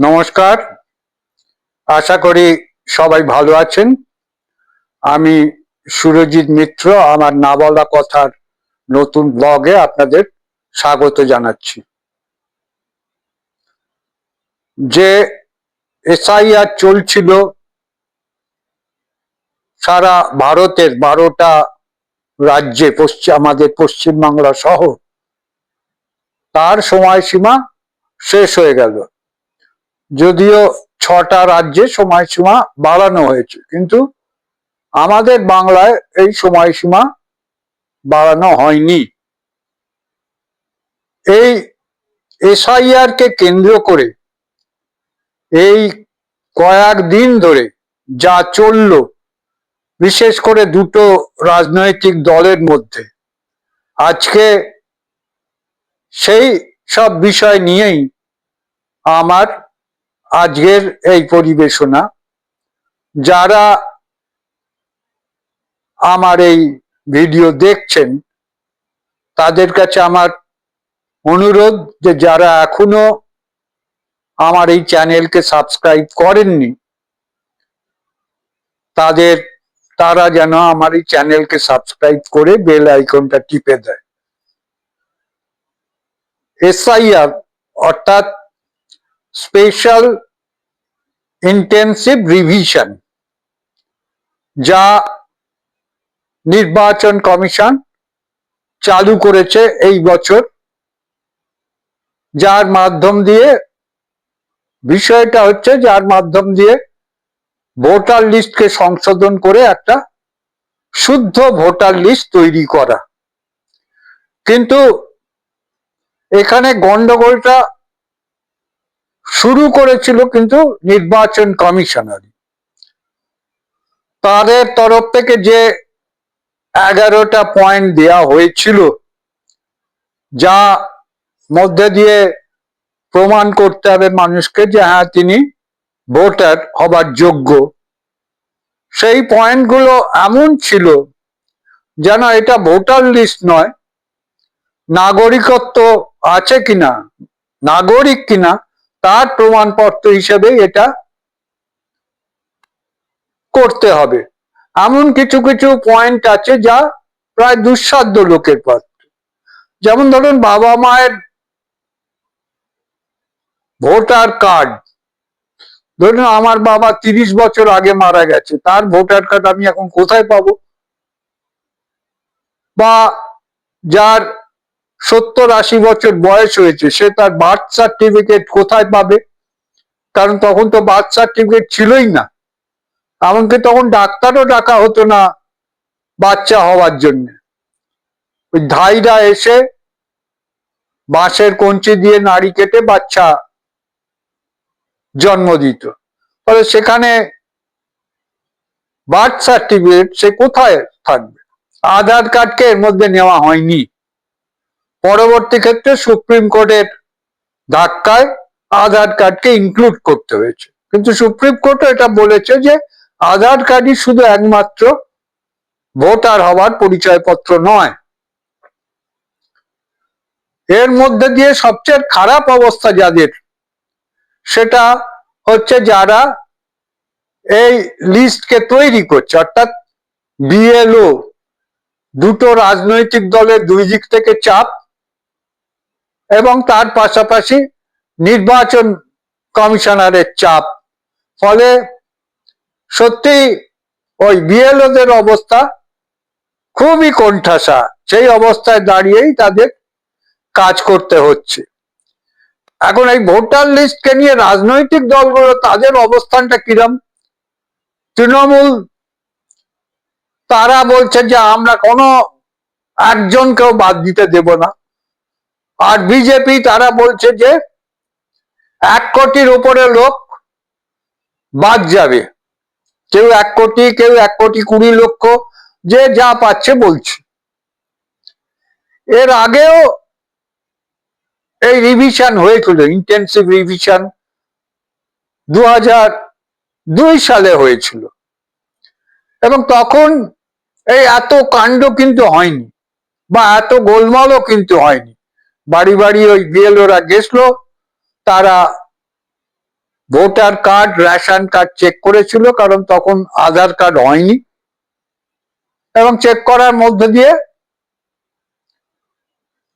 নমস্কার। আশা করি সবাই ভালো আছেন। আমি সুরজিৎ মিত্র, আমার না বলা কথার নতুন ব্লগে আপনাদের স্বাগত জানাচ্ছি। যে এসআইআর চলছিল সারা ভারতের বারোটা রাজ্যে পশ্চিম আমাদের পশ্চিমবাংলা সহ, তার সময়সীমা শেষ হয়ে গেল। যদিও ছটা রাজ্যে সময়সীমা বাড়ানো হয়েছে, কিন্তু আমাদের বাংলায় এই সময়সীমা বাড়ানো হয়নি। এই এসআইআর কে কেন্দ্র করে এই কয়েক দিন ধরে যা চলল, বিশেষ করে দুটো রাজনৈতিক দলের মধ্যে, আজকে সেই সব বিষয় নিয়েই আমার আজকের এই পরিবেশনা, যারা আমার এই ভিডিও দেখছেন, তাদের কাছে আমার অনুরোধ যে যারা এখনও আমার এই চ্যানেলকে সাবস্ক্রাইব করেননি, তাদের, তারা যেন আমার এই চ্যানেলকে সাবস্ক্রাইব করে বেল আইকনটা টিপে দেয়। এসআইআর, অর্থাৎ স্পেশাল ইন্টেন্সিভ রিভিশন যা নির্বাচন কমিশন চালু করেছে এই বছর। যার মাধ্যম দিয়ে, বিষয়টা হচ্ছে যার মাধ্যম দিয়ে ভোটার লিস্টকে সংশোধন করে একটা শুদ্ধ ভোটার লিস্ট তৈরি করা। কিন্তু এখানে গন্ডগোলটা শুরু করেছিল কিন্তু নির্বাচন কমিশনার। তাদের তরফ থেকে যে এগারোটা পয়েন্ট দেয়া হয়েছিল, যা মধ্যে দিয়ে প্রমাণ করতে হবে মানুষকে যে হ্যাঁ তিনি ভোটার হবার যোগ্য। সেই পয়েন্টগুলো এমন ছিল যেন এটা ভোটার লিস্ট নয়, নাগরিকত্ব আছে কিনা, নাগরিক কিনা তার প্রমাণপত্র হিসেবে এটা করতে হবে। এমন কিছু কিছু পয়েন্ট আছে যা প্রায় দুঃসাধ্য লোকের পক্ষে যেমন ধরুন বাবা মায়ের ভোটার কার্ড। ধরুন আমার বাবা তিরিশ বছর আগে মারা গেছে, তার ভোটার কার্ড আমি এখন কোথায় পাবো? বা যার সত্তর আশি বছর বয়স হয়েছে, সে তার বার্থ সার্টিফিকেট কোথায় পাবে? কারণ তখন তো বার্থ সার্টিফিকেট ছিলই না। এমনকি তখন ডাক্তারও ডাকা হতো না বাচ্চা হওয়ার জন্য। ওই ধাইরা এসে বাঁশের কঞ্চি দিয়ে নাড়ি কেটে বাচ্চা জন্ম দিত। ফলে সেখানে বার্থ সার্টিফিকেট সে কোথায় থাকবে? আধার কার্ডকে এর মধ্যে নেওয়া হয়নি। পরবর্তী ক্ষেত্রে সুপ্রিম কোর্টের ধাক্কায় আধার কার্ডকে ইনক্লুড করতে হয়েছে। কিন্তু সুপ্রিম কোর্ট এটা বলেছে যে আধার কার্ডই শুধু একমাত্র ভোটার হওয়ার পরিচয়পত্র নয়। এর মধ্যে দিয়ে সবচেয়ে খারাপ অবস্থা যাদের, সেটা হচ্ছে যারা এই লিস্টকে তৈরি করছে, অর্থাৎ বিএলও, দুটো রাজনৈতিক দলের দুই দিক থেকে চাপ এবং তার পাশাপাশি নির্বাচন কমিশনারের চাপ। ফলে সত্যি ওই বিএলওদের অবস্থা খুবই কোণঠাসা। সেই অবস্থায় দাঁড়িয়েই তাদের কাজ করতে হচ্ছে। এখন এই ভোটার লিস্টকে নিয়ে রাজনৈতিক দলগুলো তাদের অবস্থানটা কিরম? তৃণমূল তারা বলছে যে আমরা কোনো একজনকেও বাদ দিতে দেব না। আর বিজেপি তারা বলছে যে এক কোটির উপরে লোক বাদ যাবে। কেউ এক কোটি, কেউ এক কোটি কুড়ি লক্ষ, যে যা পাচ্ছে বলছে। এর আগেও এই রিভিশন হয়েছিল ইন্টেন্সিভ রিভিশন দু দুই সালে হয়েছিল। এবং তখন এই এত কাণ্ড কিন্তু হয়নি, বা এত গোলমালও কিন্তু হয়নি। বাড়ি বাড়ি ওই বিএলওরা গেছিল তারা voter card, ration card check করেছিল, কারণ তখন আধার কার্ড হয়নি। এবং চেক করার মধ্যে দিয়ে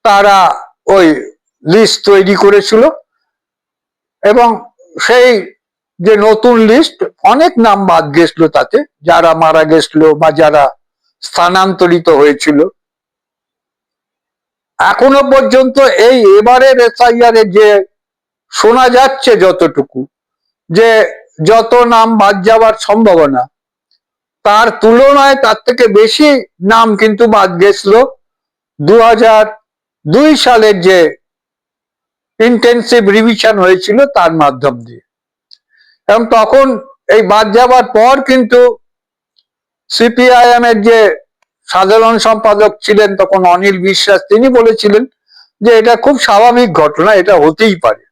তারা ওই লিস্ট তৈরি করেছিল। এবং সেই যে নতুন লিস্ট অনেক নাম বাদ গেছিল তাতে, যারা মারা গেছিল বা যারা স্থানান্তরিত হয়েছিল। এখনও পর্যন্ত এই এবারের এসআইআর যে শোনা যাচ্ছে যতটুকু, যে যত নাম বাদ যাওয়ার সম্ভাবনা, তার তুলনায় তার থেকে বেশি নাম কিন্তু বাদ গেছিল দু দুই সালের যে ইন্টেন্সিভ রিভিশন হয়েছিল তার মাধ্যম দিয়ে। এবং তখন এই বাদ যাওয়ার পর কিন্তু সিপিআইএম এর যে সাধারণ সম্পাদক ছিলেন তখন অনিল বিশ্বাস, তিনি বলেছিলেন যে এটা খুব স্বাভাবিক ঘটনা, এটা হতেই পারে।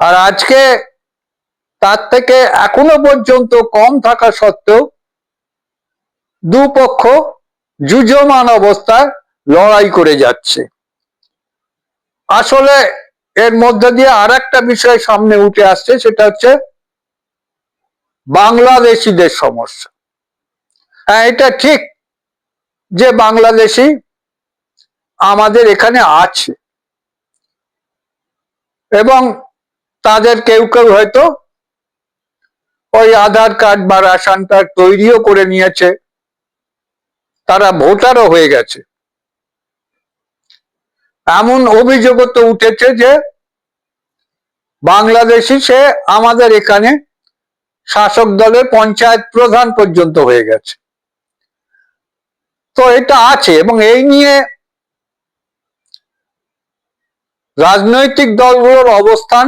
আর আজকে তার থেকে এখনও পর্যন্ত কম থাকা সত্ত্বেও দুপক্ষ যুজমান অবস্থায় লড়াই করে যাচ্ছে। আসলে এর মধ্যে দিয়ে আর একটা বিষয় সামনে উঠে আসছে, সেটা হচ্ছে বাংলাদেশিদের সমস্যা। হ্যাঁ এটা ঠিক যে বাংলাদেশি আমাদের এখানে আছে। এবং তাদের কেউ কেউ হয়তো ওই আধার কার্ড বা রেশন কার্ড তৈরিও করে নিয়েছে। তারা ভোটারও হয়ে গেছে। এমন অভিযোগও তো উঠেছে যে বাংলাদেশি সে আমাদের এখানে শাসক দলের পঞ্চায়েত প্রধান পর্যন্ত হয়ে গেছে। তো এটা আছে এবং এই নিয়ে রাজনৈতিক দলগুলোর অবস্থান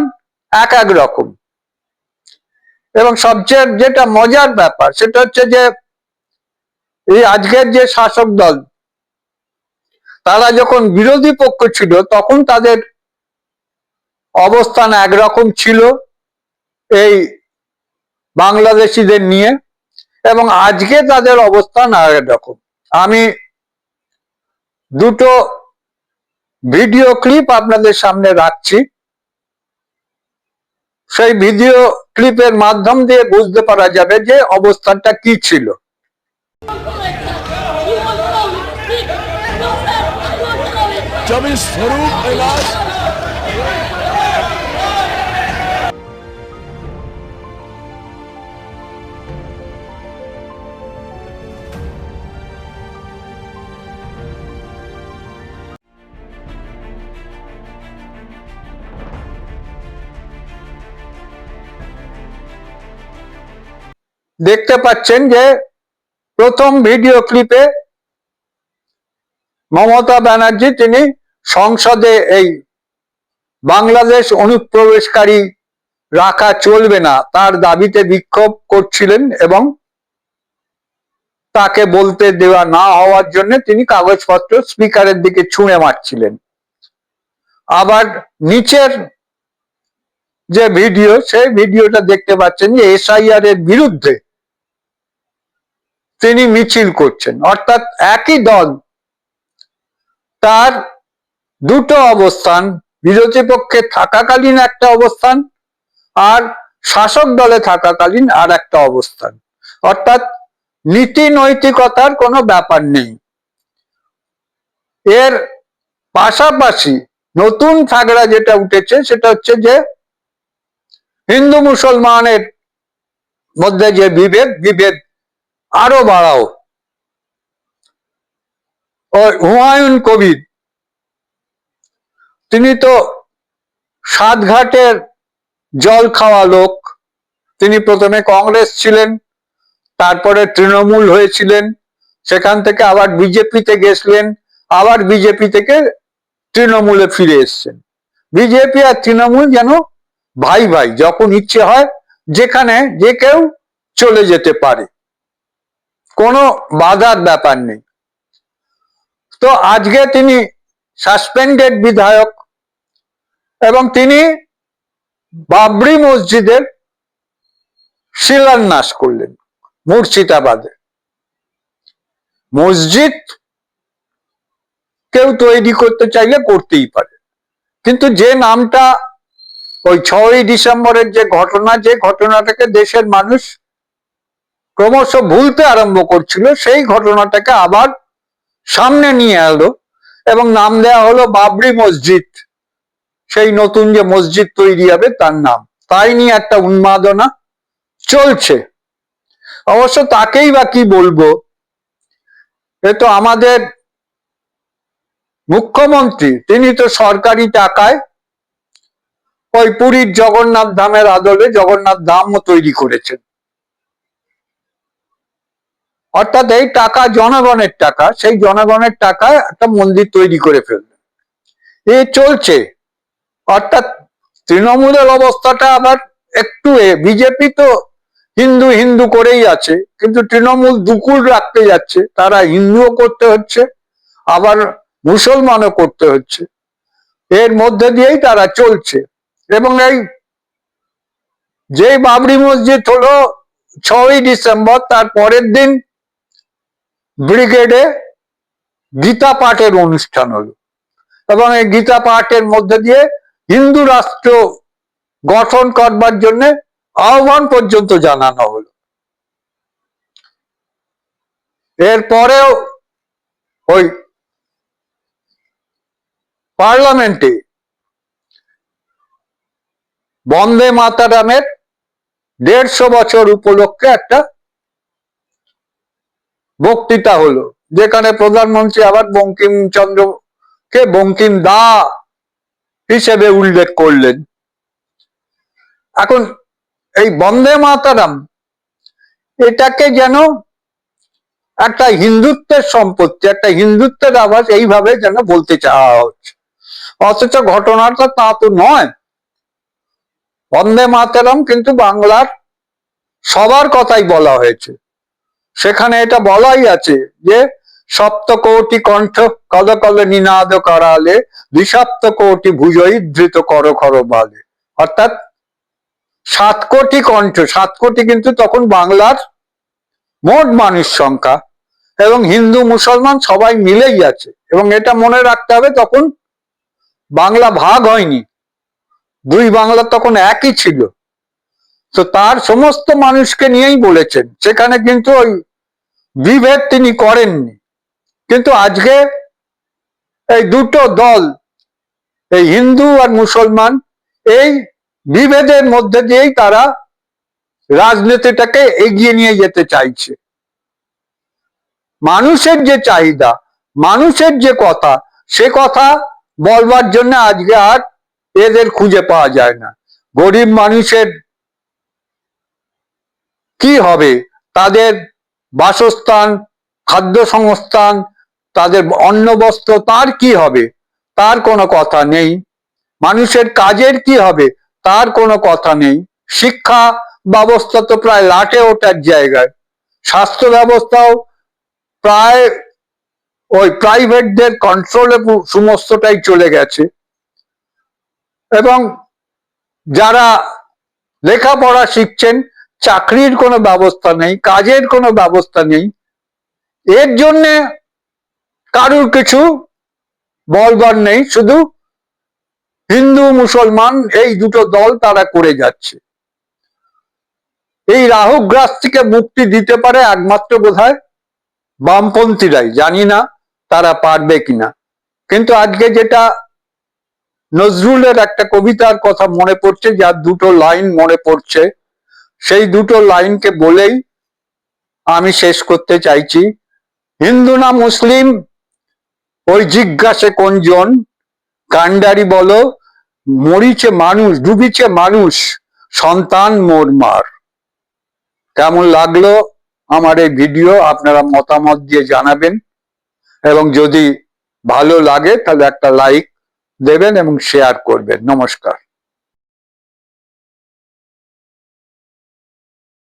এক এক রকম। এবং সবচেয়ে যেটা মজার ব্যাপার সেটা হচ্ছে যে এই আজকের যে শাসক দল, তারা যখন বিরোধী পক্ষ ছিল তখন তাদের অবস্থান একরকম ছিল এই বাংলাদেশিদের নিয়ে এবং আজকে তাদের অবস্থান আর রকম। আমি দুটো ভিডিও ক্লিপ আপনাদের সামনে রাখছি। সেই ভিডিও ক্লিপের মাধ্যম দিয়ে বুঝতে পারা যাবে যে অবস্থানটা কি ছিল। স্বরূপ দেখতে পাচ্ছেন যে প্রথম ভিডিও ক্লিপে মমতা ব্যানার্জি, তিনি সংসদে এই বাংলাদেশ অনুপ্রবেশকারী রাখা চলবে না, তার দাবিতে বিক্ষোভ করছিলেন এবং তাকে বলতে দেওয়া না হওয়ার জন্য তিনি কাগজপত্র স্পিকারের দিকে ছুঁড়ে মারছিলেন। আবার নিচের যে ভিডিও, সেই ভিডিওটা দেখতে পাচ্ছেন যে এসআইআর এর বিরুদ্ধে তিনি মিছিল করছেন। অর্থাৎ একই দল তার দুটো অবস্থান, বিরোধী পক্ষে থাকাকালীন একটা অবস্থান আর শাসক দলে থাকাকালীন আর একটা অবস্থান। অর্থাৎ নীতি নৈতিকতার কোনো ব্যাপার নেই। এর পাশাপাশি নতুন থাগড়া যেটা উঠেছে সেটা হচ্ছে যে হিন্দু মুসলমানের মধ্যে যে বিভেদ বিভেদ আরও বাড়াও। হুমায়ুন কবির, তিনি তো সাতঘাটের জল খাওয়া লোক। তিনি প্রথমে কংগ্রেস ছিলেন, তারপরে তৃণমূল হয়েছিলেন, সেখান থেকে আবার বিজেপিতে গেছিলেন, আবার বিজেপি থেকে তৃণমূলে ফিরে এসছেন। বিজেপি আর তৃণমূল যেন ভাই ভাই, যখন ইচ্ছে হয়, যেখানে যে কেউ চলে যেতে পারে। কোনো বাধার ব্যাপার নেই। তো আজকে তিনি সাসপেন্ডেড বিধায়ক এবং তিনি বাবরি মসজিদের শিলান্যাস করলেন মুর্শিদাবাদে। মসজিদ কেউ তৈরি করতে চাইলে করতেই পারে। কিন্তু যে নামটা ওই ছয়ই ডিসেম্বরের যে ঘটনা, যে ঘটনাটাকে দেশের মানুষ ক্রমশ ভুলতে আরম্ভ করছিল, সেই ঘটনাটাকে আবার সামনে নিয়ে এলো এবং নাম দেওয়া হলো বাবরি মসজিদ। সেই নতুন যে মসজিদ তৈরি হবে তার নাম। তাই নিয়ে একটা উন্মাদনা চলছে। অবশ্য তাকেই বা কি বলব? এ তো আমাদের মুখ্যমন্ত্রী, তিনি তো সরকারি টাকায় ওই পুরীর জগন্নাথ ধামের আদলে জগন্নাথ ধামও তৈরি করেছেন। অর্থাৎ এই টাকা জনগণের টাকা, সেই জনগণের টাকায় একটা মন্দির তৈরি করে ফেললেন এ চলছে। অর্থাৎ তৃণমূলের অবস্থাটা আবার একটু বিজেপি তো হিন্দু হিন্দু করেই আছে, কিন্তু তৃণমূল দুকুল রাখতে যাচ্ছে, তারা হিন্দুও করতে হচ্ছে, আবার মুসলমানও করতে হচ্ছে। এর মধ্যে দিয়েই তারা চলছে। এবং এই যে বাবরি মসজিদ হলো ছয়ই ডিসেম্বর, তার পরের দিন ব্রিগেডে গীতা পাঠের অনুষ্ঠান হলো। এবং এই গীতা পাঠের মধ্যে দিয়ে হিন্দু রাষ্ট্র গঠন করবার জন্য আহ্বান পর্যন্ত জানানো হলো। এরপরেও ওই পার্লামেন্টে বন্দে মাতারামের দেড়শো বছর উপলক্ষে একটা বক্তৃতা হলো। যেখানে প্রধানমন্ত্রী আবার বঙ্কিমচন্দ্রকে বঙ্কিম দা হিসেবে উল্লেখ করলেন। এখন এই বন্দে মাতারাম, এটাকে যেন একটা হিন্দুত্বের সম্পত্তি, একটা হিন্দুত্বের আবাস এইভাবে যেন বলতে চাওয়া হচ্ছে। অথচ ঘটনাটা তা তো নয়। বন্দে মাতারাম কিন্তু বাংলার সবার কথাই বলা হয়েছে। সেখানে এটা বলাই আছে যে সপ্ত কোটি কণ্ঠ কল কল নিনাদ করালে দ্বিসপ্ত কোটি ভুজই ধৃত কর খর বালে। অর্থাৎ সাত কোটি কণ্ঠ সাত কোটি কিন্তু তখন বাংলার মোট মানুষ সংখ্যা, এবং হিন্দু, মুসলমান সবাই মিলেই আছে, এবং এটা মনে রাখতে হবে তখন বাংলা ভাগ হয়নি। দুই বাংলা তখন একই ছিল। তো তার সমস্ত মানুষকে নিয়েই বলেছেন। সেখানে কিন্তু ওই বিভেদ তিনি করেননি। কিন্তু আজকে এই দুটো দল, এই হিন্দু আর মুসলমান, এই বিভেদের মধ্যে দিয়েই তারা রাজনীতিটাকে এগিয়ে নিয়ে যেতে চাইছে। মানুষের যে চাহিদা, মানুষের যে কথা, সে কথা বলবার জন্য আজকে আর এদের খুঁজে পাওয়া যায় না। গরিব মানুষের কি হবে? তাদের বাসস্থান, খাদ্য সংস্থান, তাদের অন্ন বস্ত্র, তার কি হবে? তার কোনো কথা নেই। মানুষের কাজের কি হবে? তার কোনো কথা নেই। শিক্ষা ব্যবস্থা তো প্রায় লাটে ওঠার জায়গায়। স্বাস্থ্য ব্যবস্থাও প্রায় ওই প্রাইভেটদের কন্ট্রোলে সমস্তটাই চলে গেছে। এবং যারা লেখাপড়া শিখছেন চাকরির কোনো ব্যবস্থা নেই, কাজের কোনো ব্যবস্থা নেই। এর জন্যে কারুর কিছু বলবার নেই, শুধু হিন্দু, মুসলমান এই দুটো দল তারা করে যাচ্ছে। এই রাহুগ্রাস থেকে মুক্তি দিতে পারে একমাত্র বোধ হয় বামপন্থীরাই, জানি না তারা পারবে কিনা। কিন্তু আজকে যেটা নজরুলের একটা কবিতার কথা মনে পড়ছে, যার দুটো লাইন মনে পড়ছে সেই দুটো লাইনকে বলেই আমি শেষ করতে চাইছি। হিন্দু না মুসলিম? ওই জিজ্ঞাসে কোনজন? কান্ডারি বলো, মরিছে মানুষ, ডুবিছে মানুষ, সন্তান মোর মার। কেমন লাগল আমার এই ভিডিও? আপনারা মতামত দিয়ে জানাবেন। এবং যদি ভালো লাগে, তাহলে একটা লাইক দেবেন এবং শেয়ার করবেন। নমস্কার।